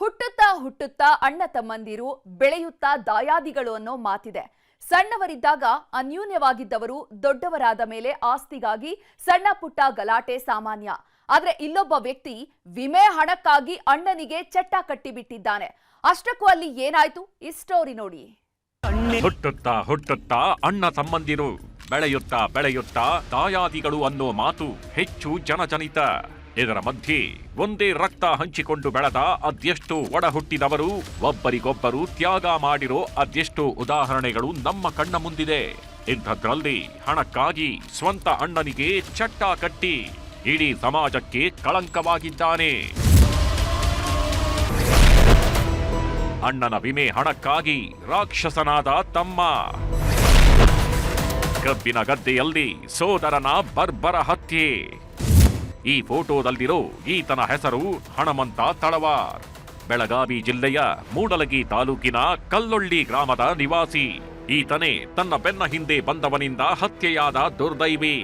ಹುಟ್ಟುತ್ತಾ ಹುಟ್ಟುತ್ತಾ ಅಣ್ಣ ತಮ್ಮಂದಿರು ಬೆಳೆಯುತ್ತಾ ದಾಯಾದಿಗಳು ಅನ್ನೋ ಮಾತಿದೆ. ಸಣ್ಣವರಿದ್ದಾಗ ಅನ್ಯೂನ್ಯವಾಗಿದ್ದವರು ದೊಡ್ಡವರಾದ ಮೇಲೆ ಆಸ್ತಿಗಾಗಿ ಸಣ್ಣ ಪುಟ್ಟ ಗಲಾಟೆ ಸಾಮಾನ್ಯ. ಆದ್ರೆ ಇಲ್ಲೊಬ್ಬ ವ್ಯಕ್ತಿ ವಿಮೆ ಹಣಕ್ಕಾಗಿ ಅಣ್ಣನಿಗೆ ಚಟ್ಟ ಕಟ್ಟಿಬಿಟ್ಟಿದ್ದಾನೆ. ಅಷ್ಟಕ್ಕೂ ಅಲ್ಲಿ ಏನಾಯ್ತು? ಈ ಸ್ಟೋರಿ ನೋಡಿ. ಹುಟ್ಟುತ್ತಾ ಹುಟ್ಟುತ್ತಾ ಅಣ್ಣ ತಮ್ಮಂದಿರು ಬೆಳೆಯುತ್ತಾ ಬೆಳೆಯುತ್ತಾ ದಾಯಾದಿಗಳು ಅನ್ನೋ ಮಾತು ಹೆಚ್ಚು ಜನಜನಿತ. ಇದರ ಮಧ್ಯೆ ಒಂದೇ ರಕ್ತ ಹಂಚಿಕೊಂಡು ಬೆಳೆದ ಅದೆಷ್ಟು ಒಡ ಹುಟ್ಟಿದವರು ಒಬ್ಬರಿಗೊಬ್ಬರು ತ್ಯಾಗ ಮಾಡಿರೋ ಅದೆಷ್ಟು ಉದಾಹರಣೆಗಳು ನಮ್ಮ ಕಣ್ಣ ಮುಂದಿದೆ. ಇಂಥದ್ರಲ್ಲಿ ಹಣಕ್ಕಾಗಿ ಸ್ವಂತ ಅಣ್ಣನಿಗೆ ಚಟ್ಟ ಕಟ್ಟಿ ಇಡೀ ಸಮಾಜಕ್ಕೆ ಕಳಂಕವಾಗಿದ್ದಾನೆ. ಅಣ್ಣನ ವಿಮೆ ಹಣಕ್ಕಾಗಿ ರಾಕ್ಷಸನಾದ ತಮ್ಮ. ಕಬ್ಬಿನ ಗದ್ದೆಯಲ್ಲಿ ಸೋದರನ ಬರ್ಬರ ಹತ್ಯೆ. ಈ ಫೋಟೋದಲ್ಲಿರೋ ಈತನ ಹೆಸರು ಹಣಮಂತ ತಳವಾರ್. ಬೆಳಗಾವಿ ಜಿಲ್ಲೆಯ ಮೂಡಲಗಿ ತಾಲೂಕಿನ ಕಲ್ಲೊಳ್ಳಿ ಗ್ರಾಮದ ನಿವಾಸಿ. ಈತನೇ ತನ್ನ ಬೆನ್ನ ಹಿಂದೆ ಬಂದವನಿಂದ ಹತ್ಯೆಯಾದ ದುರ್ದೈವಿ.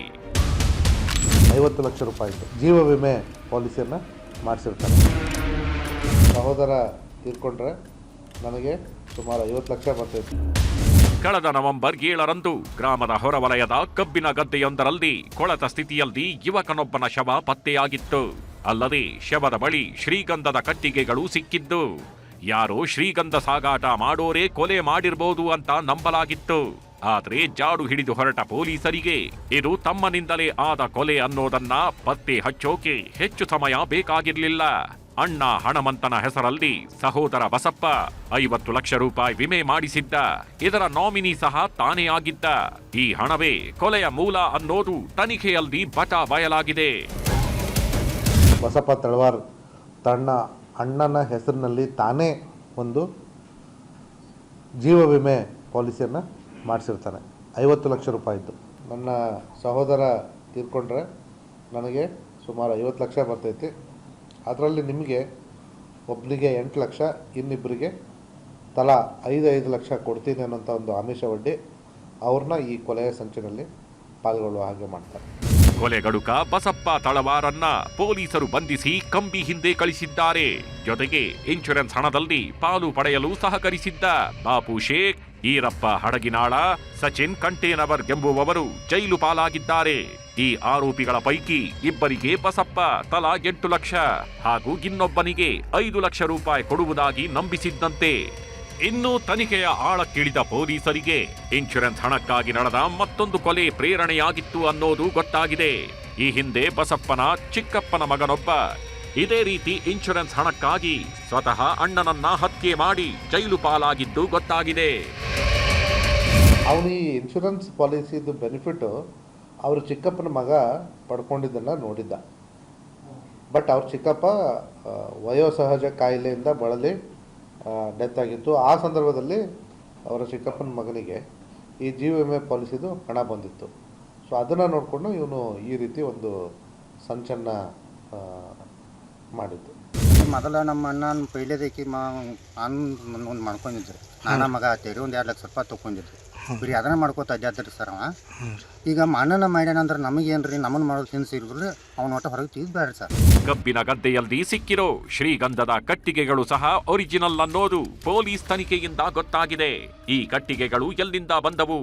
ಐವತ್ತು ಲಕ್ಷ ರೂಪಾಯಿ ಜೀವ ವಿಮೆ ಪಾಲಿಸಿಯನ್ನು ಮಾಡಿಸಿರ್ತಾರೆ ಸಹೋದರ ತೀರ್ಕೊಂಡ್ರೆ ನನಗೆ ಸುಮಾರು ಐವತ್ತು ಲಕ್ಷ ಬರ್ತೈತಿ. ಕಳೆದ ನವೆಂಬರ್ ಏಳರಂದು ಗ್ರಾಮದ ಹೊರವಲಯದ ಕಬ್ಬಿನ ಗದ್ದೆಯೊಂದರಲ್ಲಿ ಕೊಳತ ಸ್ಥಿತಿಯಲ್ಲಿ ಯುವಕನೊಬ್ಬನ ಶವ ಪತ್ತೆಯಾಗಿತ್ತು. ಅಲ್ಲದೆ ಶವದ ಬಳಿ ಶ್ರೀಗಂಧದ ಕಟ್ಟಿಗೆಗಳು ಸಿಕ್ಕಿದ್ದು. ಯಾರೋ ಶ್ರೀಗಂಧ ಸಾಗಾಟ ಮಾಡೋರೇ ಕೊಲೆ ಮಾಡಿರ್ಬೋದು ಅಂತ ನಂಬಲಾಗಿತ್ತು. ಆದರೆ ಜಾಡು ಹಿಡಿದು ಹೊರಟ ಪೊಲೀಸರಿಗೆ ಇದು ತಮ್ಮನಿಂದಲೇ ಆದ ಕೊಲೆ ಅನ್ನೋದನ್ನ ಪತ್ತೆ ಹಚ್ಚೋಕೆ ಹೆಚ್ಚು ಸಮಯ ಬೇಕಾಗಿರ್ಲಿಲ್ಲ. ಅಣ್ಣ ಹಣಮಂತನ ಹೆಸರಲ್ಲಿ ಸಹೋದರ ಬಸಪ್ಪ ಐವತ್ತು ಲಕ್ಷ ರೂಪಾಯಿ ವಿಮೆ ಮಾಡಿಸಿದ್ದ. ಇದರ ನಾಮಿನಿ ಸಹ ತಾನೇ ಆಗಿದ್ದ. ಈ ಹಣವೇ ಕೊಲೆಯ ಮೂಲ ಅನ್ನೋದು ತನಿಖೆಯಲ್ಲಿ ಬಟ ಬಯಲಾಗಿದೆ. ಬಸಪ್ಪ ತಳವಾರ್ ತನ್ನ ಅಣ್ಣನ ಹೆಸರಿನಲ್ಲಿ ತಾನೇ ಒಂದು ಜೀವ ವಿಮೆ ಪಾಲಿಸಿಯನ್ನು ಮಾಡಿಸಿರ್ತಾನೆ. ಐವತ್ತು ಲಕ್ಷ ರೂಪಾಯಿದ್ದು ನನ್ನ ಸಹೋದರ ತೀರ್ಕೊಂಡ್ರೆ ನನಗೆ ಸುಮಾರು ಐವತ್ತು ಲಕ್ಷ ಬರ್ತೈತಿ. ಅದರಲ್ಲಿ ನಿಮಗೆ ಒಬ್ಬನಿಗೆ ಎಂಟು ಲಕ್ಷ ಇನ್ನಿಬ್ಬರಿಗೆ ತಲಾ ಐದು ಐದು ಲಕ್ಷ ಕೊಡ್ತೀನಿ ಅನ್ನೋಂಥ ಒಂದು ಆಮಿಷ ಒಡ್ಡಿ ಅವ್ರನ್ನ ಈ ಕೊಲೆಯ ಸಂಚಿನಲ್ಲಿ ಪಾಲ್ಗೊಳ್ಳುವ ಹಾಗೆ ಮಾಡ್ತಾರೆ. ಕೊಲೆಗಡುಕ ಬಸಪ್ಪ ತಳವಾರನ್ನ ಪೊಲೀಸರು ಬಂಧಿಸಿ ಕಂಬಿ ಹಿಂದೆ ಕಳಿಸಿದ್ದಾರೆ. ಜೊತೆಗೆ ಇನ್ಶೂರೆನ್ಸ್ ಹಣದಲ್ಲಿ ಪಾಲು ಪಡೆಯಲು ಸಹಕರಿಸಿದ್ದ ಬಾಪು ಶೇಖ್, ಈರಪ್ಪ ಹಡಗಿನಾಳ, ಸಚಿನ್ ಕಂಟೇನವರ್ ಎಂಬುವವರು ಜೈಲು ಪಾಲಾಗಿದ್ದಾರೆ. ಈ ಆರೋಪಿಗಳ ಪೈಕಿ ಇಬ್ಬರಿಗೆ ಬಸಪ್ಪ ತಲಾ ಎಂಟು ಲಕ್ಷ ಹಾಗೂ ಇನ್ನೊಬ್ಬನಿಗೆ ಐದು ಲಕ್ಷ ರೂಪಾಯಿ ಕೊಡುವುದಾಗಿ ನಂಬಿಸಿದ್ದಂತೆ. ಇನ್ನು ತನಿಖೆಯ ಆಳಕ್ಕಿಳಿದ ಪೊಲೀಸರಿಗೆ ಇನ್ಶೂರೆನ್ಸ್ ಹಣಕ್ಕಾಗಿ ನಡೆದ ಮತ್ತೊಂದು ಕೊಲೆ ಪ್ರೇರಣೆಯಾಗಿತ್ತು ಅನ್ನೋದು ಗೊತ್ತಾಗಿದೆ. ಈ ಹಿಂದೆ ಬಸಪ್ಪನ ಚಿಕ್ಕಪ್ಪನ ಮಗನೊಬ್ಬ ಇದೇ ರೀತಿ ಇನ್ಶೂರೆನ್ಸ್ ಹಣಕ್ಕಾಗಿ ಸ್ವತಃ ಅಣ್ಣನನ್ನ ಹತ್ಯೆ ಮಾಡಿ ಜೈಲು ಪಾಲಾಗಿದ್ದು ಗೊತ್ತಾಗಿದೆ. ಅವನು ಈ ಇನ್ಶೂರೆನ್ಸ್ ಪಾಲಿಸಿದು ಬೆನಿಫಿಟು ಅವ್ರ ಚಿಕ್ಕಪ್ಪನ ಮಗ ಪಡ್ಕೊಂಡಿದ್ದನ್ನು ನೋಡಿದ್ದ. ಬಟ್ ಅವ್ರ ಚಿಕ್ಕಪ್ಪ ವಯೋಸಹಜ ಕಾಯಿಲೆಯಿಂದ ಬಳಲಿ ಡೆತ್ ಆಗಿತ್ತು. ಆ ಸಂದರ್ಭದಲ್ಲಿ ಅವರ ಚಿಕ್ಕಪ್ಪನ ಮಗನಿಗೆ ಈ ಜೀವ ವಿಮೆ ಪಾಲಿಸಿದು ಹಣ ಬಂದಿತ್ತು. ಸೊ ಅದನ್ನು ನೋಡಿಕೊಂಡು ಇವನು ಈ ರೀತಿ ಒಂದು ಸಂಚನ್ನ ಮಾಡಿದ್ದು. ಮೊದಲ ನಮ್ಮ ಅಣ್ಣನ ಪೈಲೇದಕ್ಕೆ ಮಾ ಅನ್ನ ಒಂದು ಮಾಡ್ಕೊಂಡಿದ್ರಿ. ನಾನ ಮಗ ಆತೇರಿ ಒಂದು ಎರಡು ಲಕ್ಷ ರೂಪಾಯಿ ತೊಗೊಂಡಿದ್ರಿ. ಬರೀ ಅದನ್ನ ಮಾಡ್ಕೋತ ಅಡ್ಡಾದ್ರಿ ಸರ್ ಅವ. ಈಗ ಮಣ್ಣನ ಮಾಡ್ಯಾನ ಮಾಡ್ಯಾನಂದ್ರೆ ನಮಗೇನ್ರಿ ನಮ್ಮನ್ನ ಮಾಡೋದು ತಿನ್ಸಿರ್ಬಿಡ್ರಿ ಅವ್ನ ಒಟ್ಟ ಹೊರಗೆ ತೆಗ್ದು ಬೇಡ್ರಿ ಸರ್. ಕಬ್ಬಿನ ಗದ್ದೆಯಲ್ಲಿ ಸಿಕ್ಕಿರೋ ಶ್ರೀಗಂಧದ ಕಟ್ಟಿಗೆಗಳು ಸಹ ಒರಿಜಿನಲ್ ಅನ್ನೋದು ಪೊಲೀಸ್ ತನಿಖೆಯಿಂದ ಗೊತ್ತಾಗಿದೆ. ಈ ಕಟ್ಟಿಗೆಗಳು ಎಲ್ಲಿಂದ ಬಂದವು?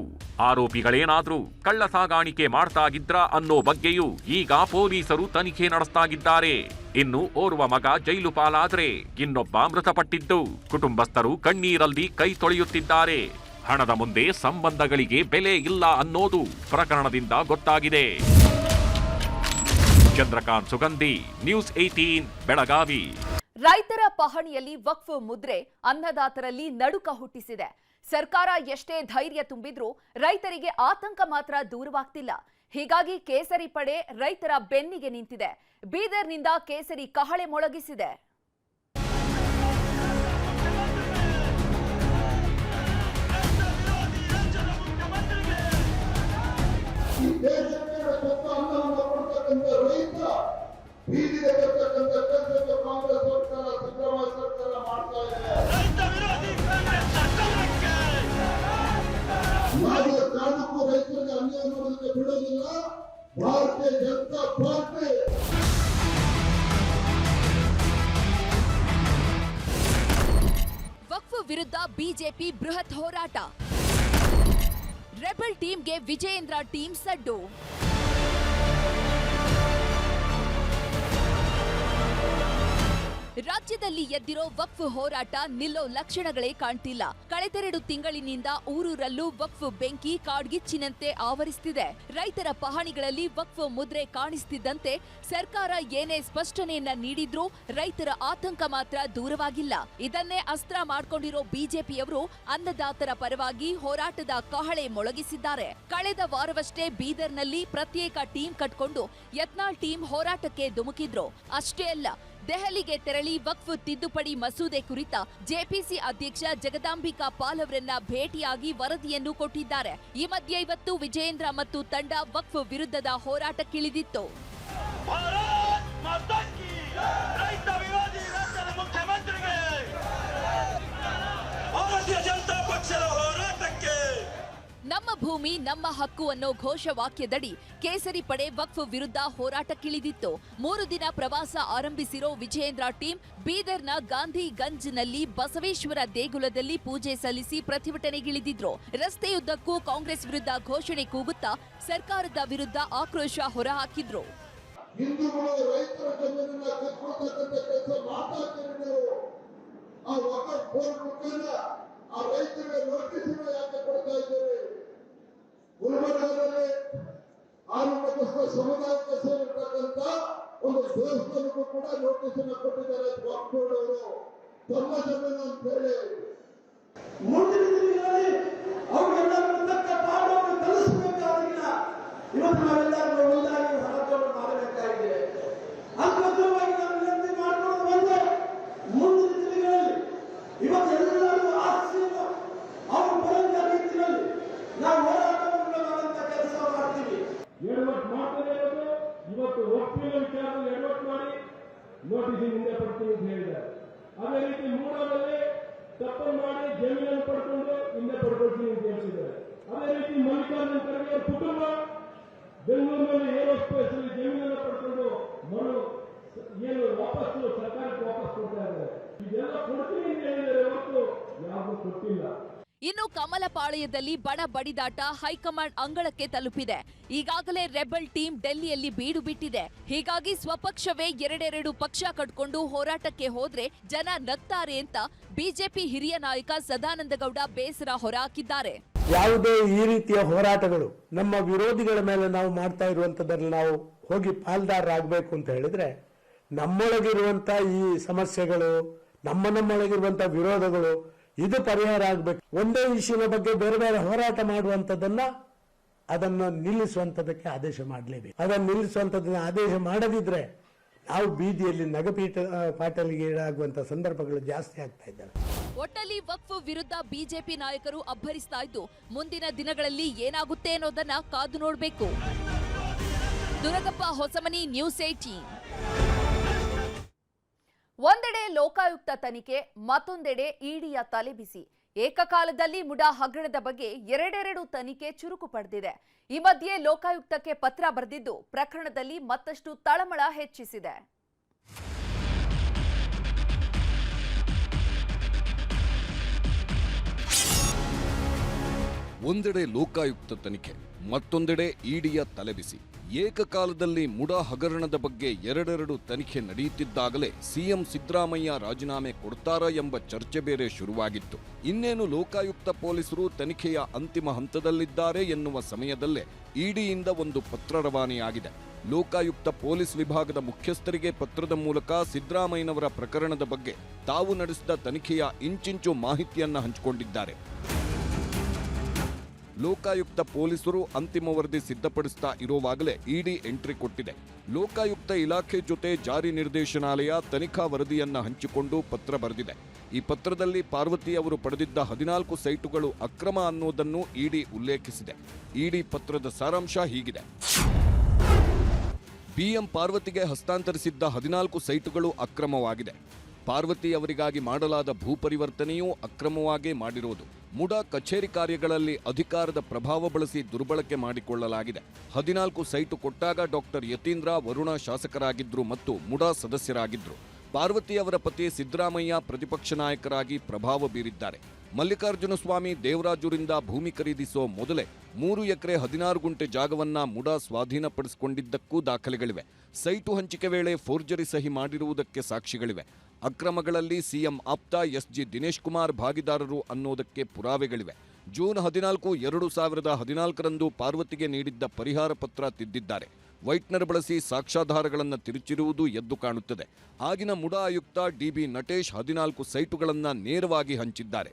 ಆರೋಪಿಗಳೇನಾದ್ರೂ ಕಳ್ಳ ಸಾಗಾಣಿಕೆ ಮಾಡ್ತಾ ಇದ್ರ ಅನ್ನೋ ಬಗ್ಗೆಯೂ ಈಗ ಪೊಲೀಸರು ತನಿಖೆ ನಡೆಸ್ತಾಗಿದ್ದಾರೆ. ಇನ್ನು ಓರ್ವ ಮಗ ಜೈಲು ಪಾಲಾದ್ರೆ ಇನ್ನೊಬ್ಬ ಮೃತಪಟ್ಟಿದ್ದು. ಕುಟುಂಬಸ್ಥರು ಕಣ್ಣೀರಲ್ಲಿ ಕೈ ತೊಳೆಯುತ್ತಿದ್ದಾರೆ. ಹಣದ ಮುಂದೆ ಸಂಬಂಧಗಳಿಗೆ ಬೆಲೆ ಇಲ್ಲ ಅನ್ನೋದು ಪ್ರಕರಣದಿಂದ ಗೊತ್ತಾಗಿದೆ. Chandrakant Sugandhi news eighteen Belagavi. ರೈತರ ಪಹಣಿಯಲ್ಲಿ ವಕ್ಫ್ ಮುದ್ರೆ ಅನ್ನದಾತರಲ್ಲಿ ನಡುಕ ಹುಟ್ಟಿಸಿದೆ. ಸರ್ಕಾರ ಎಷ್ಟೇ ಧೈರ್ಯ ತುಂಬಿದ್ರೂ ರೈತರಿಗೆ ಆತಂಕ ಮಾತ್ರ ದೂರವಾಗ್ತಿಲ್ಲ. ಹೀಗಾಗಿ ಕೇಸರಿ ಪಡೆ ರೈತರ ಬೆನ್ನಿಗೆ ನಿಂತಿದೆ. ಬೀದರ್ನಿಂದ ಕೇಸರಿ ಕಹಳೆ ಮೊಳಗಿಸಿದೆ. ಬಿಜೆಪಿ ಬೃಹತ್ ಹೋರಾಟ ರೆಬಲ್ ಟೀಮ್ಗೆ ವಿಜಯೇಂದ್ರ ಟೀಮ್ ಸಡ್ಡು ರಾಜ್ಯದಲ್ಲಿ ಎದ್ದಿರೋ ವಕ್ಫ್ ಹೋರಾಟ ನಿಲ್ಲೋ ಲಕ್ಷಣಗಳೇ ಕಾಣ್ತಿಲ್ಲ. ಕಳೆದೆರಡು ತಿಂಗಳಿನಿಂದ ಊರೂರಲ್ಲೂ ವಕ್ಫ್ ಬೆಂಕಿ ಕಾಡ್ಗಿಚ್ಚಿನಂತೆ ಆವರಿಸ್ತಿದೆ. ರೈತರ ಪಹಣಿಗಳಲ್ಲಿ ವಕ್ಫ್ ಮುದ್ರೆ ಕಾಣಿಸ್ತಿದ್ದಂತೆ ಸರ್ಕಾರ ಏನೇ ಸ್ಪಷ್ಟನೆಯನ್ನ ನೀಡಿದ್ರೂ ರೈತರ ಆತಂಕ ಮಾತ್ರ ದೂರವಾಗಿಲ್ಲ. ಇದನ್ನೇ ಅಸ್ತ್ರ ಮಾಡ್ಕೊಂಡಿರೋ ಬಿಜೆಪಿಯವರು ಅನ್ನದಾತರ ಪರವಾಗಿ ಹೋರಾಟದ ಕಹಳೆ ಮೊಳಗಿಸಿದ್ದಾರೆ. ಕಳೆದ ವಾರವಷ್ಟೇ ಬೀದರ್ನಲ್ಲಿ ಪ್ರತ್ಯೇಕ ಟೀಮ್ ಕಟ್ಕೊಂಡು ಯತ್ನಾಳ್ ಟೀಮ್ ಹೋರಾಟಕ್ಕೆ ಧುಮುಕಿದ್ರು. ಅಷ್ಟೇ ಅಲ್ಲ ದೆಹಲಿಗೆ ತೆರಳಿ ವಕ್ಫ್ ತಿದ್ದುಪಡಿ ಮಸೂದೆ ಕುರಿತ ಜೆಪಿಸಿ ಅಧ್ಯಕ್ಷ ಜಗದಾಂಬಿಕಾ ಪಾಲ್ ಅವರನ್ನ ಭೇಟಿಯಾಗಿ ವರದಿಯನ್ನು ಕೊಟ್ಟಿದ್ದಾರೆ. ಈ ಮಧ್ಯೆ ಇವತ್ತು ವಿಜಯೇಂದ್ರ ಮತ್ತು ತಂಡ ವಕ್ಫ್ ವಿರುದ್ಧದ ಹೋರಾಟಕ್ಕಿಳಿದಿತ್ತು. ಭಾರತೀಯ ಜನತಾ ಪಕ್ಷದ ನಮ್ಮ ಭೂಮಿ, ನಮ್ಮ ಹಕ್ಕು ಅನ್ನೋ ಘೋಷವಾಕ್ಯದಡಿ ಕೇಸರಿ ಪಡೆ ವಕ್ಫ್ ವಿರುದ್ಧ ಹೋರಾಟಕ್ಕಿಳಿದಿತ್ತು. ಮೂರು ದಿನ ಪ್ರವಾಸ ಆರಂಭಿಸಿರೋ ವಿಜಯೇಂದ್ರ ಟೀಮ್ ಬೀದರ್ನ ಗಾಂಧಿ ಗಂಜ್ನಲ್ಲಿ ಬಸವೇಶ್ವರ ದೇಗುಲದಲ್ಲಿ ಪೂಜೆ ಸಲ್ಲಿಸಿ ಪ್ರತಿಭಟನೆಗಿಳಿದಿದ್ರು. ರಸ್ತೆಯುದ್ದಕ್ಕೂ ಕಾಂಗ್ರೆಸ್ ವಿರುದ್ಧ ಘೋಷಣೆ ಕೂಗುತ್ತಾ ಸರ್ಕಾರದ ವಿರುದ್ಧ ಆಕ್ರೋಶ ಹೊರಹಾಕಿದ್ರು. ಆ ರೈತರಿಗೆ ಯಾಕೆ ಕೊಡ್ತಾ ಇದ್ದೀರಿ? ಗುಲ್ಬರ್ಗಾದಲ್ಲಿ ಆನಂದಕಸ್ತ ಸಮುದಾಯಕ್ಕೆ ಸೇರಿರ್ತಕ್ಕಂಥ ಒಂದು ದೇವಸ್ಥಾನಕ್ಕೂ ಕೂಡ ನೋಟಿಸ್ ಅನ್ನು ಕೊಟ್ಟಿದ್ದಾರೆ ವಕ್ಫ್ ಬೋರ್ಡ್ ಅವರು ತಮ್ಮ ಜಮೀನು ಹೇಳಿ ಮುಂದಿನ ದಿನಗಳಲ್ಲಿ ಅವ್ರಿಗೆಲ್ಲರಿಗೂ ತಕ್ಕ ಪಾಠವನ್ನು ಕಲಿಸಬೇಕಾಗಿಲ್ಲ ಇವತ್ತು ನಾವೆಲ್ಲರೂ ಒಂದಾಗಿ ಹೋರಾಟವನ್ನು ಮಾಡಬೇಕಾಗಿದೆ ಅಂತಿಮವಾಗಿ ನಾವು ವಿನಂತಿ ಮಾಡಿಕೊಂಡು ಬಂದು ಮುಂದಿನ ದಿನಗಳಲ್ಲಿ ಇವತ್ತು ಎಲ್ಲರೂ ಆಸೆಯನ್ನು ಅವರು ಬರುವಂತ ರೀತಿಯಲ್ಲಿ ನಾವು ಹೋರಾಟವನ್ನು ಮಾಡುವಂತ ಕೆಲಸ ಮಾಡ್ತೀವಿ ಎಡವಟ್ಟು ಮಾಡ್ತಾನೆ ಇರೋದು ಇವತ್ತು ಒಪ್ಪಿನ ವಿಚಾರದಲ್ಲಿ ಎಡವಟ್ಟು ಮಾಡಿ ನೋಟಿಸ್ ಹಿಂದೆ ಪಡ್ತೀನಿ ಅಂತ ಹೇಳಿದ್ದಾರೆ ಅದೇ ರೀತಿ ಮೂಡಾದಲ್ಲಿ ತಪ್ಪನ್ನು ಮಾಡಿ ಜಮೀನನ್ನು ಪಡ್ಕೊಂಡು ಹಿಂದೆ ಪಡ್ಕೊಳ್ತೀನಿ ಅಂತ ಹೇಳ್ತಿದ್ದಾರೆ ಅದೇ ರೀತಿ ಮಲ್ಲಿಕಾರ್ಜುನ ಖರ್ಗೆ ಅವ್ರ ಕುಟುಂಬ ಬೆಂಗಳೂರಿನಲ್ಲಿ ಏರೋಸ್ಪೇಸ್ ಅಲ್ಲಿ ಜಮೀನನ್ನು ಪಡ್ಕೊಂಡು ಮರು ಏನು ವಾಪಸ್ ಸರ್ಕಾರಕ್ಕೆ ವಾಪಸ್ ಕೊಡ್ತಾ ಇದ್ದಾರೆ. ಇದೆಲ್ಲ ಕೊಡ್ತೀನಿ ಅಂತ ಹೇಳಿದರೆ ಹೊರತು ಯಾವುದು ಕೊಟ್ಟಿಲ್ಲ. ಇನ್ನು ಕಮಲಪಾಳಯದಲ್ಲಿ ಬಡ ಬಡಿದಾಟ ಹೈಕಮಾಂಡ್ ಅಂಗಳಕ್ಕೆ ತಲುಪಿದೆ. ಈಗಾಗಲೇ ರೆಬಲ್ ಟೀಮ್ ಡೆಲ್ಲಿಯಲ್ಲಿ ಬೀಡು ಬಿಟ್ಟಿದೆ. ಹೀಗಾಗಿ ಸ್ವಪಕ್ಷವೇ ಎರಡೆರಡು ಪಕ್ಷ ಕಟ್ಕೊಂಡು ಹೋರಾಟಕ್ಕೆ ಹೋದ್ರೆ ಜನ ನಗ್ತಾರೆ ಅಂತ ಬಿಜೆಪಿ ಹಿರಿಯ ನಾಯಕ ಸದಾನಂದಗೌಡ ಬೇಸರ ಹೊರಹಾಕಿದ್ದಾರೆ. ಯಾವುದೇ ಈ ರೀತಿಯ ಹೋರಾಟಗಳು ನಮ್ಮ ವಿರೋಧಿಗಳ ಮೇಲೆ ನಾವು ಮಾಡ್ತಾ ಇರುವಂತದ್ರಲ್ಲಿ ನಾವು ಹೋಗಿ ಪಾಲ್ದಾರರಾಗಬೇಕು ಅಂತ ಹೇಳಿದ್ರೆ, ನಮ್ಮೊಳಗಿರುವಂತ ಈ ಸಮಸ್ಯೆಗಳು, ನಮ್ಮ ನಮ್ಮೊಳಗಿರುವಂತ ವಿರೋಧಗಳು, ಇದು ಪರಿಹಾರ ಆಗಬೇಕು. ಒಂದೇ ಇಶ್ಯೂನ ಬಗ್ಗೆ ಬೇರೆ ಬೇರೆ ಹೋರಾಟ ಮಾಡುವಂತದನ್ನ ಅದನ್ನು ನಿಲ್ಲಿಸುವಂತದಕ್ಕೆ ಆದೇಶ ಮಾಡಲೇಬೇಕು. ಅದನ್ನು ನಿಲ್ಲಿಸುವಂತದನ್ನ ಆದೇಶ ಮಾಡದಿದ್ರೆ ನಾವು ಬೀದಿಯಲ್ಲಿ ನಗಪೀಠ ಆ, ಪಾಟಲಿಗೆ ಈಡಾಗುವಂತ ಸಂದರ್ಭಗಳು ಜಾಸ್ತಿ ಆಗ್ತಾ ಇದ್ದಾವೆ. ಒಟ್ಟಲ್ಲಿ ವಕ್ಫ್ ವಿರುದ್ಧ ಬಿಜೆಪಿ ನಾಯಕರು ಅಬ್ಬರಿಸ್ತಾ ಇದ್ದು ಮುಂದಿನ ದಿನಗಳಲ್ಲಿ ಏನಾಗುತ್ತೆ ಅನ್ನೋದನ್ನ ಕಾದು ನೋಡಬೇಕು. ದುರಗಪ್ಪ ಹೊಸಮನಿ ನ್ಯೂಸ್ ಏಟೀನ್ ಒಂದೆಡೆ ಲೋಕಾಯುಕ್ತ ತನಿಖೆ ಮತ್ತೊಂದೆಡೆ ಇಡಿಯ ತಲೆಬಿಸಿ ಏಕಕಾಲದಲ್ಲಿ ಮುಡಾ ಹಗರಣದ ಬಗ್ಗೆ ಎರಡೆರಡು ತನಿಖೆ ಚುರುಕು ಪಡೆದಿದೆ. ಈ ಮಧ್ಯೆ ಲೋಕಾಯುಕ್ತಕ್ಕೆ ಪತ್ರ ಬರೆದಿದ್ದು ಪ್ರಕರಣದಲ್ಲಿ ಮತ್ತಷ್ಟು ತಳಮಳ ಹೆಚ್ಚಿಸಿದೆ. ಒಂದೆಡೆ ಲೋಕಾಯುಕ್ತ ತನಿಖೆ, ಮತ್ತೊಂದೆಡೆ ಇಡಿಯ ತಲೆಬಿಸಿ. ಏಕಕಾಲದಲ್ಲಿ ಮುಡ ಹಗರಣದ ಬಗ್ಗೆ ಎರಡೆರಡು ತನಿಖೆ ನಡೆಯುತ್ತಿದ್ದಾಗಲೇ ಸಿಎಂ ಸಿದ್ದರಾಮಯ್ಯ ರಾಜೀನಾಮೆ ಕೊಡ್ತಾರಾ ಎಂಬ ಚರ್ಚೆ ಬೇರೆ ಶುರುವಾಗಿತ್ತು. ಇನ್ನೇನು ಲೋಕಾಯುಕ್ತ ಪೊಲೀಸರು ತನಿಖೆಯ ಅಂತಿಮ ಹಂತದಲ್ಲಿದ್ದಾರೆ ಎನ್ನುವ ಸಮಯದಲ್ಲೇ ಇಡಿಯಿಂದ ಒಂದು ಪತ್ರ ರವಾನೆಯಾಗಿದೆ. ಲೋಕಾಯುಕ್ತ ಪೊಲೀಸ್ ವಿಭಾಗದ ಮುಖ್ಯಸ್ಥರಿಗೆ ಪತ್ರದ ಮೂಲಕ ಸಿದ್ದರಾಮಯ್ಯನವರ ಪ್ರಕರಣದ ಬಗ್ಗೆ ತಾವು ನಡೆಸಿದ ತನಿಖೆಯ ಇಂಚಿಂಚು ಮಾಹಿತಿಯನ್ನು ಹಂಚಿಕೊಂಡಿದ್ದಾರೆ. ಲೋಕಾಯುಕ್ತ ಪೊಲೀಸರು ಅಂತಿಮ ವರದಿ ಸಿದ್ಧಪಡಿಸ್ತಾ ಇರುವಾಗಲೇ ಇಡಿ ಎಂಟ್ರಿ ಕೊಟ್ಟಿದೆ. ಲೋಕಾಯುಕ್ತ ಇಲಾಖೆ ಜೊತೆ ಜಾರಿ ನಿರ್ದೇಶನಾಲಯ ತನಿಖಾ ವರದಿಯನ್ನು ಹಂಚಿಕೊಂಡು ಪತ್ರ ಬರೆದಿದೆ. ಈ ಪತ್ರದಲ್ಲಿ ಪಾರ್ವತಿ ಅವರು ಪಡೆದಿದ್ದ ಹದಿನಾಲ್ಕು ಸೈಟುಗಳು ಅಕ್ರಮ ಅನ್ನೋದನ್ನು ಇಡಿ ಉಲ್ಲೇಖಿಸಿದೆ. ಇಡಿ ಪತ್ರದ ಸಾರಾಂಶ ಹೀಗಿದೆ. ಬಿಎಂ ಪಾರ್ವತಿಗೆ ಹಸ್ತಾಂತರಿಸಿದ್ದ ಹದಿನಾಲ್ಕು ಸೈಟುಗಳು ಅಕ್ರಮವಾಗಿದೆ. ಪಾರ್ವತಿ ಅವರಿಗಾಗಿ ಮಾಡಲಾದ ಭೂಪರಿವರ್ತನೆಯೂ ಅಕ್ರಮವಾಗೇ ಮಾಡಿರುವುದು ಮುಡಾ ಕಚೇರಿ ಕಾರ್ಯಗಳಲ್ಲಿ ಅಧಿಕಾರದ ಪ್ರಭಾವ ಬಳಸಿ ದುರ್ಬಳಕೆ ಮಾಡಿಕೊಳ್ಳಲಾಗಿದೆ. ಹದಿನಾಲ್ಕು ಸೈಟು ಕೊಟ್ಟಾಗ ಡಾಕ್ಟರ್ ಯತೀಂದ್ರ, ವರುಣ ಶಾಸಕರಾಗಿದ್ದರು ಮತ್ತು ಮುಡಾ ಸದಸ್ಯರಾಗಿದ್ದರು ಪಾರ್ವತಿ ಅವರ ಪತಿ ಸಿದ್ದರಾಮಯ್ಯ ಪ್ರತಿಪಕ್ಷ ನಾಯಕರಾಗಿ ಪ್ರಭಾವ ಬೀರಿದ್ದಾರೆ. ಮಲ್ಲಿಕಾರ್ಜುನ ಸ್ವಾಮಿ ದೇವರಾಜುರಿಂದ ಭೂಮಿ ಖರೀದಿಸೋ ಮೊದಲೇ ಮೂರು ಎಕರೆ ಹದಿನಾರು ಗುಂಟೆ ಜಾಗವನ್ನ ಮುಡಾ ಸ್ವಾಧೀನಪಡಿಸಿಕೊಂಡಿದ್ದಕ್ಕೂ ದಾಖಲೆಗಳಿವೆ. ಸೈಟು ಹಂಚಿಕೆ ವೇಳೆ ಫೋರ್ಜರಿ ಸಹಿ ಮಾಡಿರುವುದಕ್ಕೆ ಸಾಕ್ಷಿಗಳಿವೆ. ಅಕ್ರಮಗಳಲ್ಲಿ ಸಿಎಂ ಆಪ್ತ ಎಸ್ಜಿ ದಿನೇಶ್ ಕುಮಾರ್ ಭಾಗಿದಾರರು ಅನ್ನೋದಕ್ಕೆ ಪುರಾವೆಗಳಿವೆ. ಜೂನ್ ಹದಿನಾಲ್ಕು, ಎರಡು ಸಾವಿರದ ಹದಿನಾಲ್ಕರಂದು ಪಾರ್ವತಿಗೆ ನೀಡಿದ್ದ ಪರಿಹಾರ ಪತ್ರ ತಿದ್ದಿದ್ದಾರೆ. ವೈಟ್ನರ್ ಬಳಸಿ ಸಾಕ್ಷ್ಯಾಧಾರಗಳನ್ನು ತಿರುಚಿರುವುದು ಎದ್ದು ಕಾಣುತ್ತದೆ. ಆಗಿನ ಮುಡಾ ಆಯುಕ್ತ ಡಿಬಿ ನಟೇಶ್ ಹದಿನಾಲ್ಕು ಸೈಟುಗಳನ್ನು ನೇರವಾಗಿ ಹಂಚಿದ್ದಾರೆ.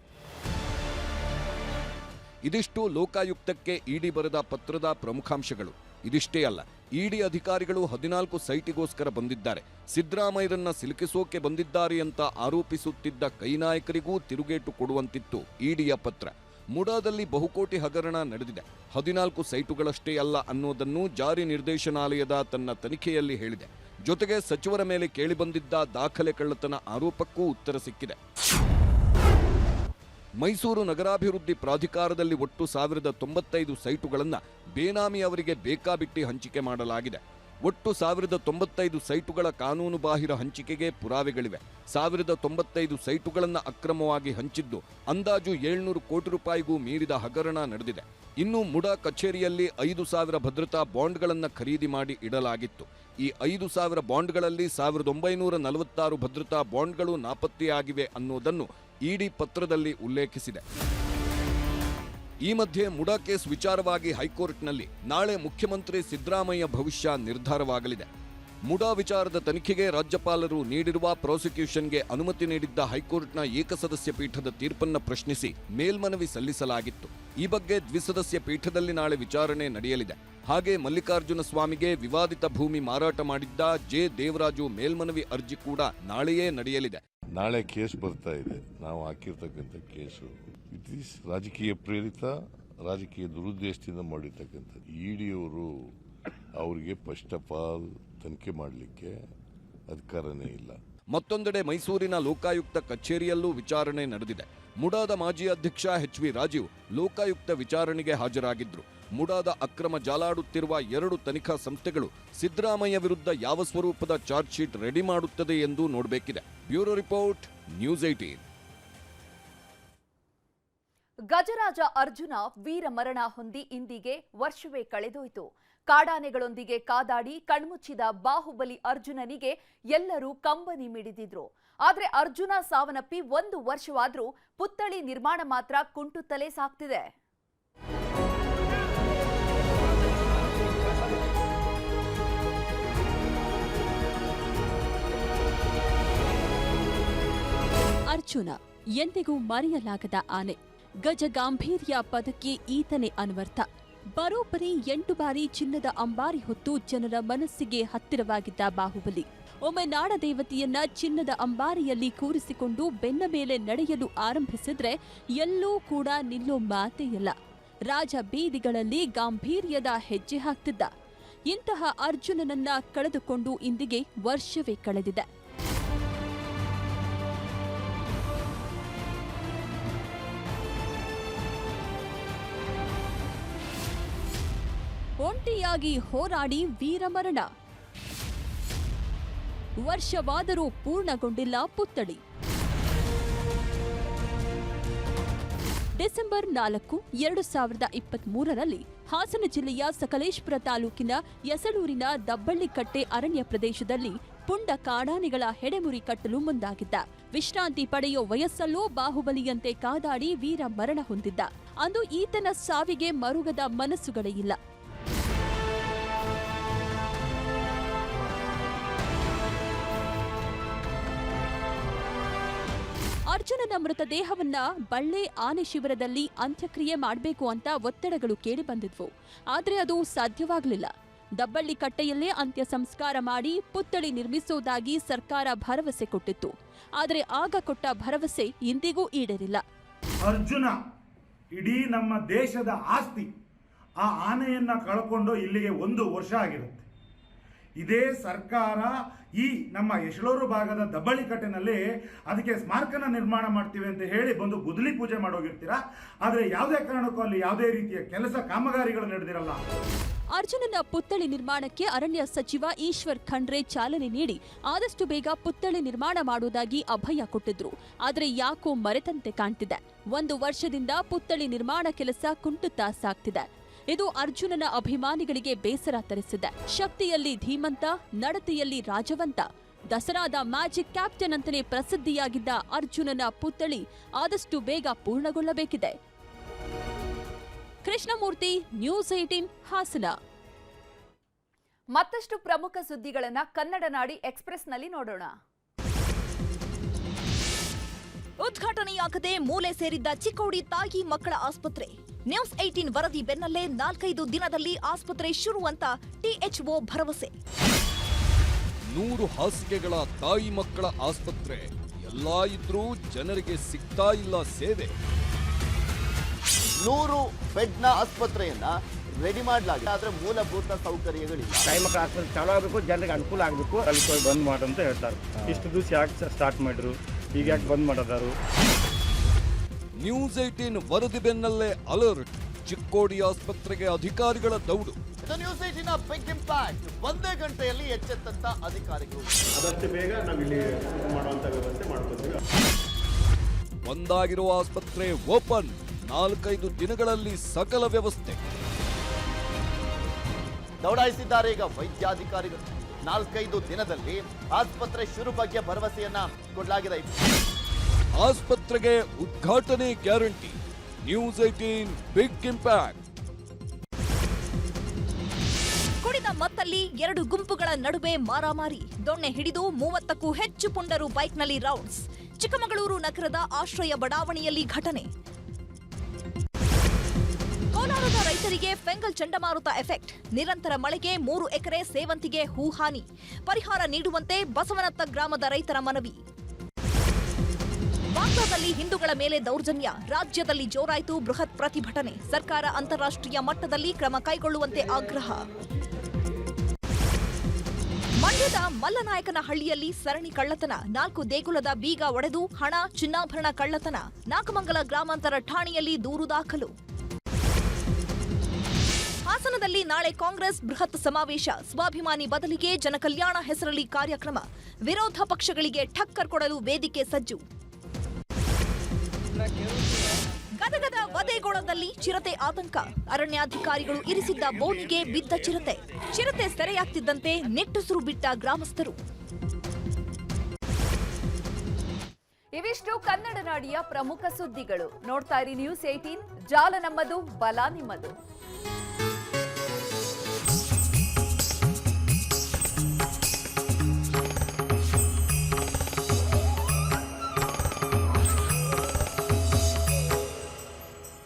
ಇದಿಷ್ಟು ಲೋಕಾಯುಕ್ತಕ್ಕೆ ಇಡಿ ಬರೆದ ಪತ್ರದ ಪ್ರಮುಖಾಂಶಗಳು. ಇದಿಷ್ಟೇ ಅಲ್ಲ, ಇಡಿ ಅಧಿಕಾರಿಗಳು ಹದಿನಾಲ್ಕು ಸೈಟಿಗೋಸ್ಕರ ಬಂದಿದ್ದಾರೆ. ಸಿದ್ದರಾಮಯ್ಯರನ್ನ ಸಿಲುಕಿಸೋಕೆ ಬಂದಿದ್ದಾರೆ ಅಂತ ಆರೋಪಿಸುತ್ತಿದ್ದ ಕೈನಾಯಕರಿಗೂ ತಿರುಗೇಟು ಕೊಡುವಂತಿತ್ತು ಇಡಿಯ ಪತ್ರ. ಮುಡಾದಲ್ಲಿ ಬಹುಕೋಟಿ ಹಗರಣ ನಡೆದಿದೆ. ಹದಿನಾಲ್ಕು ಸೈಟುಗಳಷ್ಟೇ ಅಲ್ಲ ಅನ್ನೋದನ್ನು ಜಾರಿ ನಿರ್ದೇಶನಾಲಯದ ತನ್ನ ತನಿಖೆಯಲ್ಲಿ ಹೇಳಿದೆ. ಜೊತೆಗೆ ಸಚಿವರ ಮೇಲೆ ಕೇಳಿಬಂದಿದ್ದ ದಾಖಲೆ ಕಳ್ಳತನ ಆರೋಪಕ್ಕೂ ಉತ್ತರ ಸಿಕ್ಕಿದೆ. ಮೈಸೂರು ನಗರಾಭಿವೃದ್ಧಿ ಪ್ರಾಧಿಕಾರದಲ್ಲಿ ಒಟ್ಟು ಸಾವಿರದ ತೊಂಬತ್ತೈದು ಸೈಟುಗಳನ್ನು ಬೇನಾಮಿ ಅವರಿಗೆ ಬೇಕಾಬಿಟ್ಟಿ ಹಂಚಿಕೆ ಮಾಡಲಾಗಿದೆ. ಒಟ್ಟು ಸಾವಿರದ ತೊಂಬತ್ತೈದು ಸೈಟುಗಳ ಕಾನೂನುಬಾಹಿರ ಹಂಚಿಕೆಗೆ ಪುರಾವೆಗಳಿವೆ. ಸಾವಿರದ ತೊಂಬತ್ತೈದು ಸೈಟುಗಳನ್ನು ಅಕ್ರಮವಾಗಿ ಹಂಚಿದ್ದು ಅಂದಾಜು ಏಳ್ನೂರು ಕೋಟಿ ರೂಪಾಯಿಗೂ ಮೀರಿದ ಹಗರಣ ನಡೆದಿದೆ. ಇನ್ನು ಮುಡಾ ಕಚೇರಿಯಲ್ಲಿ ಐದು ಸಾವಿರ ಭದ್ರತಾ ಬಾಂಡ್ಗಳನ್ನು ಖರೀದಿ ಮಾಡಿ ಇಡಲಾಗಿತ್ತು. ಈ ಐದು ಸಾವಿರ ಬಾಂಡ್ಗಳಲ್ಲಿ ಸಾವಿರದ ಒಂಬೈನೂರ ನಲವತ್ತಾರು ಭದ್ರತಾ ಬಾಂಡ್ಗಳು ನಾಪತ್ತೆಯಾಗಿವೆ ಅನ್ನೋದನ್ನು ಇಡಿ ಪತ್ರದಲ್ಲಿ ಉಲ್ಲೇಖಿಸಿದೆ. ಈ ಮಧ್ಯೆ ಮುಡಾ ಕೇಸ್ ವಿಚಾರವಾಗಿ ಹೈಕೋರ್ಟ್ನಲ್ಲಿ ನಾಳೆ ಮುಖ್ಯಮಂತ್ರಿ ಸಿದ್ದರಾಮಯ್ಯ ಭವಿಷ್ಯ ನಿರ್ಧಾರವಾಗಲಿದೆ. ಮುಡಾ ವಿಚಾರದ ತನಿಖೆಗೆ ರಾಜ್ಯಪಾಲರು ನೀಡಿರುವ ಪ್ರಾಸಿಕ್ಯೂಷನ್ಗೆ ಅನುಮತಿ ನೀಡಿದ್ದ ಹೈಕೋರ್ಟ್ನ ಏಕಸದಸ್ಯ ಪೀಠದ ತೀರ್ಪನ್ನು ಪ್ರಶ್ನಿಸಿ ಮೇಲ್ಮನವಿ ಸಲ್ಲಿಸಲಾಗಿತ್ತು. ಈ ಬಗ್ಗೆ ದ್ವಿಸದಸ್ಯ ಪೀಠದಲ್ಲಿ ನಾಳೆ ವಿಚಾರಣೆ ನಡೆಯಲಿದೆ. ಹಾಗೆ ಮಲ್ಲಿಕಾರ್ಜುನ ಸ್ವಾಮಿಗೆ ವಿವಾದಿತ ಭೂಮಿ ಮಾರಾಟ ಮಾಡಿದ್ದ ಜೆ. ದೇವರಾಜು ಮೇಲ್ಮನವಿ ಅರ್ಜಿ ಕೂಡ ನಾಳೆಯೇ ನಡೆಯಲಿದೆ. ನಾಳೆ ಕೇಸ್ ಬರ್ತಾ ಇದೆ. ನಾವು ಹಾಕಿರ್ತಕ್ಕಂಥ ಕೇಸು. ಇಟ್ ಈಸ್ ರಾಜಕೀಯ ಪ್ರೇರಿತ, ರಾಜಕೀಯ ದುರುದ್ದೇಶದಿಂದ ಮಾಡಿರ್ತಕ್ಕಂಥ ಇಡಿಯವರು ಅವರಿಗೆ ಫಸ್ಟ್ ಆಫ್ ಆಲ್ ತನಿಖೆ ಮಾಡಲಿಕ್ಕೆ ಅಧಿಕಾರನೇ ಇಲ್ಲ. ಮತ್ತೊಂದೆಡೆ ಮೈಸೂರಿನ ಲೋಕಾಯುಕ್ತ ಕಚೇರಿಯಲ್ಲೂ ವಿಚಾರಣೆ ನಡೆದಿದೆ. ಮುಡಾದ ಮಾಜಿ ಅಧ್ಯಕ್ಷ ಎಚ್ ವಿ ರಾಜೀವ್ ಲೋಕಾಯುಕ್ತ ವಿಚಾರಣೆಗೆ ಹಾಜರಾಗಿದ್ದರು ಮುಡಾದ ಅಕ್ರಮ ಜಾಲಾಡುತ್ತಿರುವ ಎರಡು ತನಿಖಾ ಸಂಸ್ಥೆಗಳು ಸಿದ್ದರಾಮಯ್ಯ ವಿರುದ್ಧ ಯಾವ ಸ್ವರೂಪದ ಚಾರ್ಜ್ ಶೀಟ್ ರೆಡಿ ಮಾಡುತ್ತದೆ ಎಂದು ನೋಡಬೇಕಿದೆ. ಬ್ಯೂರೋ ರಿಪೋರ್ಟ್, ನ್ಯೂಸ್ ಏಟೀನ್ ಗಜರಾಜ ಅರ್ಜುನ ವೀರ ಮರಣ ಹೊಂದಿ ಇಂದಿಗೆ ವರ್ಷವೇ ಕಳೆದೋಯ್ತು. ಕಾಡಾನೆಗಳೊಂದಿಗೆ ಕಾದಾಡಿ ಕಣ್ಮುಚ್ಚಿದ ಬಾಹುಬಲಿ ಅರ್ಜುನನಿಗೆ ಎಲ್ಲರೂ ಕಂಬನಿ ಮಿಡಿದಿದ್ರು. ಆದ್ರೆ ಅರ್ಜುನ ಸಾವನಪ್ಪಿ ಒಂದು ವರ್ಷವಾದ್ರೂ ಪುತ್ಥಳಿ ನಿರ್ಮಾಣ ಮಾತ್ರ ಕುಂಟುತ್ತಲೇ ಸಾಗ್ತಿದೆ ಅರ್ಜುನ, ಎಂದಿಗೂ ಮರೆಯಲಾಗದ ಆನೆ. ಗಜ ಗಾಂಭೀರ್ಯ ಪದಕ್ಕೆ ಈತನೇ ಅನ್ವರ್ಥ. ಬರೋಬ್ಬರಿ ಎಂಟು ಬಾರಿ ಚಿನ್ನದ ಅಂಬಾರಿ ಹೊತ್ತು ಜನರ ಮನಸ್ಸಿಗೆ ಹತ್ತಿರವಾಗಿದ್ದ ಬಾಹುಬಲಿ. ಒಮ್ಮೆ ನಾಡದೇವತೆಯನ್ನ ಚಿನ್ನದ ಅಂಬಾರಿಯಲ್ಲಿ ಕೂರಿಸಿಕೊಂಡು ಬೆನ್ನ ಮೇಲೆ ನಡೆಯಲು ಆರಂಭಿಸಿದ್ರೆ ಎಲ್ಲೂ ಕೂಡ ನಿಲ್ಲೋ ಮಾತೇ ಇಲ್ಲ. ರಾಜ ಬೀದಿಗಳಲ್ಲಿ ಗಾಂಭೀರ್ಯದ ಹೆಜ್ಜೆ ಹಾಕ್ತಿದ್ದ. ಇಂತಹ ಅರ್ಜುನನನ್ನ ಕಳೆದುಕೊಂಡು ಇಂದಿಗೆ ವರ್ಷವೇ ಕಳೆದಿದೆ. ಒಂಟಿಯಾಗಿ ಹೋರಾಡಿ ವೀರಮರಣ. ವರ್ಷವಾದರೂ ಪೂರ್ಣಗೊಂಡಿಲ್ಲ ಪುತ್ಥಳಿ. ಡಿಸೆಂಬರ್ ನಾಲ್ಕು, ಎರಡು ಸಾವಿರದ ಇಪ್ಪತ್ತ್ ಮೂರರಲ್ಲಿ ಹಾಸನ ಜಿಲ್ಲೆಯ ಸಕಲೇಶ್ಪುರ ತಾಲೂಕಿನ ಯಸಳೂರಿನ ದಬ್ಬಳ್ಳಿಕಟ್ಟೆ ಅರಣ್ಯ ಪ್ರದೇಶದಲ್ಲಿ ಪುಂಡ ಕಾಡಾನೆಗಳ ಹೆಡೆಮುರಿ ಕಟ್ಟಲು ಮುಂದಾಗಿದ್ದ. ವಿಶ್ರಾಂತಿ ಪಡೆಯುವ ವಯಸ್ಸಲ್ಲೂ ಬಾಹುಬಲಿಯಂತೆ ಕಾದಾಡಿ ವೀರ ಮರಣ ಹೊಂದಿದ್ದ. ಅಂದು ಈತನ ಸಾವಿಗೆ ಮರುಗದ ಮನಸ್ಸುಗಳೇ ಇಲ್ಲ. ಅರ್ಜುನನ ಮೃತದೇಹವನ್ನ ಬಳ್ಳೆ ಆನೆ ಶಿಬಿರದಲ್ಲಿ ಅಂತ್ಯಕ್ರಿಯೆ ಮಾಡಬೇಕು ಅಂತ ಒತ್ತಡಗಳು ಕೇಳಿ ಬಂದಿದ್ವು. ಆದರೆ ಅದು ಸಾಧ್ಯವಾಗಲಿಲ್ಲ. ದಬ್ಬಳ್ಳಿ ಕಟ್ಟೆಯಲ್ಲೇ ಅಂತ್ಯ ಸಂಸ್ಕಾರ ಮಾಡಿ ಪುತ್ಥಳಿ ನಿರ್ಮಿಸುವುದಾಗಿ ಸರ್ಕಾರ ಭರವಸೆ ಕೊಟ್ಟಿತ್ತು. ಆದರೆ ಆಗ ಕೊಟ್ಟ ಭರವಸೆ ಇಂದಿಗೂ ಈಡೇರಿಲ್ಲ. ಅರ್ಜುನ, ಇಡೀ ನಮ್ಮ ದೇಶದ ಆಸ್ತಿ ಆ ಆನೆಯನ್ನ ಕಳ್ಕೊಂಡು ಇಲ್ಲಿಗೆ ಒಂದು ವರ್ಷ ಆಗಿರುತ್ತೆ. ಇದೇ ಸರ್ಕಾರ ಈ ನಮ್ಮ ಯಶಳೂರು ಭಾಗದ ದಬ್ಬಳಿಕಟ್ಟೆನಲ್ಲಿ ಅದಕ್ಕೆ ಸ್ಮಾರಕನ ನಿರ್ಮಾಣ ಮಾಡ್ತೀವಿ ಅಂತ ಹೇಳಿ ಬಂದು ಗುದ್ಲಿ ಪೂಜೆ ಮಾಡೋಗಿರ್ತೀರಾ? ಆದರೆ ಯಾವುದೇ ಕಾರಣಕ್ಕೂ ಅಲ್ಲಿ ಯಾವುದೇ ರೀತಿಯ ಕೆಲಸ ಕಾಮಗಾರಿಗಳು ನಡೆದಿರಲ್ಲ. ಅರ್ಜುನನ ಪುತ್ಥಳಿ ನಿರ್ಮಾಣಕ್ಕೆ ಅರಣ್ಯ ಸಚಿವ ಈಶ್ವರ್ ಖಂಡ್ರೆ ಚಾಲನೆ ನೀಡಿ ಆದಷ್ಟು ಬೇಗ ಪುತ್ಥಳಿ ನಿರ್ಮಾಣ ಮಾಡುವುದಾಗಿ ಅಭಯ ಕೊಟ್ಟಿದ್ರು. ಆದರೆ ಯಾಕೋ ಮರೆತಂತೆ ಕಾಣ್ತಿದೆ. ಒಂದು ವರ್ಷದಿಂದ ಪುತ್ಥಳಿ ನಿರ್ಮಾಣ ಕೆಲಸ ಕುಂಟುತ್ತಾ ಸಾಗ್ತಿದೆ ಇದು ಅರ್ಜುನನ ಅಭಿಮಾನಿಗಳಿಗೆ ಬೇಸರ ತರಿಸಿದೆ. ಶಕ್ತಿಯಲ್ಲಿ ಧೀಮಂತ ನಡತೆಯಲ್ಲಿ ರಾಜವಂತ. ದಸರಾದ ಮ್ಯಾಜಿಕ್ ಕ್ಯಾಪ್ಟನ್ ಅಂತಲೇ ಪ್ರಸಿದ್ಧಿಯಾಗಿದ್ದ ಅರ್ಜುನನ ಪುತ್ಥಳಿ ಆದಷ್ಟು ಬೇಗ ಪೂರ್ಣಗೊಳ್ಳಬೇಕಿದೆ. Krishnamurthy news eighteen Hassan. ಮತ್ತಷ್ಟು ಪ್ರಮುಖ ಸುದ್ದಿಗಳನ್ನ ಕನ್ನಡ ನಾಡಿ ಎಕ್ಸ್ಪ್ರೆಸ್ನಲ್ಲಿ ನೋಡೋಣ. ಉದ್ಘಾಟನೆಯಾಗದೆ ಮೂಲೆ ಸೇರಿದ್ದ ಚಿಕ್ಕೋಡಿ ತಾಯಿ ಮಕ್ಕಳ ಆಸ್ಪತ್ರೆ. ನ್ಯೂಸ್ ಏಟೀನ್ ವರದಿ ಬೆನ್ನಲ್ಲೇ ನಾಲ್ಕೈದು ದಿನದಲ್ಲಿ ಆಸ್ಪತ್ರೆ ಶುರು ಅಂತ ಟಿಎಚ್ಒ ಭರವಸೆ. ನೂರು ಹಾಸಿಗೆಗಳ ತಾಯಿ ಮಕ್ಕಳ ಆಸ್ಪತ್ರೆ. ಎಲ್ಲ ಇದ್ರೂ ಜನರಿಗೆ ಸಿಗ್ತಾ ಇಲ್ಲ ಸೇವೆ. ನೂರು ಬೆಡ್ನ ಆಸ್ಪತ್ರೆಯನ್ನ ರೆಡಿ ಮಾಡಲಾಗಿದೆ. ಆದ್ರೆ ಮೂಲಭೂತ ಸೌಕರ್ಯಗಳಿಲ್ಲ. ತಾಯಿ ಮಕ್ಕಳ ಆಸ್ಪತ್ರೆ ಚಾಲೂ ಆಗಬೇಕು ಜನರಿಗೆ ಅನುಕೂಲ ಆಗಬೇಕು. ಅಲ್ಲಿ ಬಂದ್ ಮಾಡಂತ ಹೇಳ್ತಾರೆ. ಇಷ್ಟು ದಿವಸ ಯಾಕೆ ಸ್ಟಾರ್ಟ್ ಮಾಡಿದ್ರು? ಈಗ ಯಾಕೆ ಬಂದ್ ಮಾಡೋದಾರು ನ್ಯೂಸ್ ಏಟೀನ್ ವರದಿ ಬೆನ್ನಲ್ಲೇ ಅಲರ್ಟ್. ಚಿಕ್ಕೋಡಿ ಆಸ್ಪತ್ರೆಗೆ ಅಧಿಕಾರಿಗಳ ದೌಡು. ಇದು ನ್ಯೂಸ್ ಏಟಿನ ಬಿಗ್ ಇಂಪ್ಯಾಕ್ಟ್ ಒಂದೇ ಗಂಟೆಯಲ್ಲಿ ಎಚ್ಚೆತ್ತಂತ ಅಧಿಕಾರಿಗಳು. ಆದಷ್ಟು ಬೇಗ ನಾವು ಇಲ್ಲಿ ಮಾಡುವಂತ ವ್ಯವಸ್ಥೆ ಮಾಡ್ಕೊತೀವಿ. ಒಂದಾಗಿರುವ ಆಸ್ಪತ್ರೆ ಓಪನ್. ನಾಲ್ಕೈದು ದಿನಗಳಲ್ಲಿ ಸಕಲ ವ್ಯವಸ್ಥೆ. ದೌಡಾಯಿಸಿದ್ದಾರೆ ಈಗ ವೈದ್ಯಾಧಿಕಾರಿಗಳು. ನಾಲ್ಕೈದು ದಿನದಲ್ಲಿ ಆಸ್ಪತ್ರೆ ಶುರು ಬಗ್ಗೆ ಭರವಸೆಯನ್ನ ಕೊಡಲಾಗಿದೆ. ಆಸ್ಪತ್ರೆಗೆ ಉದ್ಘಾಟನೆ guarantee. News eighteen big impact. ಕುಡಿದ ಮತ್ತಲ್ಲಿ ಎರಡು ಗುಂಪುಗಳ ನಡುವೆ ಮಾರಾಮಾರಿ. ದೊಣ್ಣೆ ಹಿಡಿದು ಮೂವತ್ತಕ್ಕೂ ಹೆಚ್ಚು ಪುಂಡರು ಬೈಕ್ನಲ್ಲಿ ರೌಂಡ್ಸ್. ಚಿಕ್ಕಮಗಳೂರು ನಗರದ ಆಶ್ರಯ ಬಡಾವಣೆಯಲ್ಲಿ ಘಟನೆ. ಕೋಲಾರದ ರೈತರಿಗೆ ಫೆಂಗಲ್ ಚಂಡಮಾರುತ ಎಫೆಕ್ಟ್. ನಿರಂತರ ಮಳೆಗೆ ಮೂರು ಎಕರೆ ಸೇವಂತಿಗೆ ಹೂ ಹಾನಿ ಪರಿಹಾರ ನೀಡುವಂತೆ ಬಸವನತ್ತ ಗ್ರಾಮದ ರೈತರ ಮನವಿ. ಬಾಂಗ್ಲಾದಲ್ಲಿ ಹಿಂದೂಗಳ ಮೇಲೆ ದೌರ್ಜನ್ಯ. ರಾಜ್ಯದಲ್ಲಿ ಜೋರಾಯಿತು ಬೃಹತ್ ಪ್ರತಿಭಟನೆ. ಸರ್ಕಾರ ಅಂತಾರಾಷ್ಟ್ರೀಯ ಮಟ್ಟದಲ್ಲಿ ಕ್ರಮ ಕೈಗೊಳ್ಳುವಂತೆ ಆಗ್ರಹ. ಮಂಡ್ಯದ ಮಲ್ಲನಾಯಕನ ಹಳ್ಳಿಯಲ್ಲಿ ಸರಣಿ ಕಳ್ಳತನ. ನಾಲ್ಕು ದೇಗುಲದ ಬೀಗ ಒಡೆದು ಹಣ, ಚಿನ್ನಾಭರಣ ಕಳ್ಳತನ. ನಾಗಮಂಗಲ ಗ್ರಾಮಾಂತರ ಠಾಣೆಯಲ್ಲಿ ದೂರು ದಾಖಲು. ಹಾಸನದಲ್ಲಿ ನಾಳೆ ಕಾಂಗ್ರೆಸ್ ಬೃಹತ್ ಸಮಾವೇಶ. ಸ್ವಾಭಿಮಾನಿ ಬದಲಿಗೆ ಜನಕಲ್ಯಾಣ ಹೆಸರಲ್ಲಿ ಕಾರ್ಯಕ್ರಮ. ವಿರೋಧ ಪಕ್ಷಗಳಿಗೆ ಠಕ್ಕರ್ ಕೊಡಲು ವೇದಿಕೆ ಸಜ್ಜು. ಗದಗದ ವದೇಗೋಳದಲ್ಲಿ ಚಿರತೆ ಆತಂಕ. ಅರಣ್ಯಾಧಿಕಾರಿಗಳು ಇರಿಸಿದ್ದ ಬೋನಿಗೆ ಬಿದ್ದ ಚಿರತೆ. ಚಿರತೆ ಸೆರೆಯಾಗ್ತಿದ್ದಂತೆ ನೆಟ್ಟುಸುರು ಬಿಟ್ಟ ಗ್ರಾಮಸ್ಥರು. ಇವಿಷ್ಟು ಕನ್ನಡ ನಾಡಿಯ ಪ್ರಮುಖ ಸುದ್ದಿಗಳು. ನೋಡ್ತಾ ಇರಿ ನ್ಯೂಸ್ ಏಟೀನ್ ಜಾಲ ನಮ್ಮದು, ಬಲ ನಿಮ್ಮದು.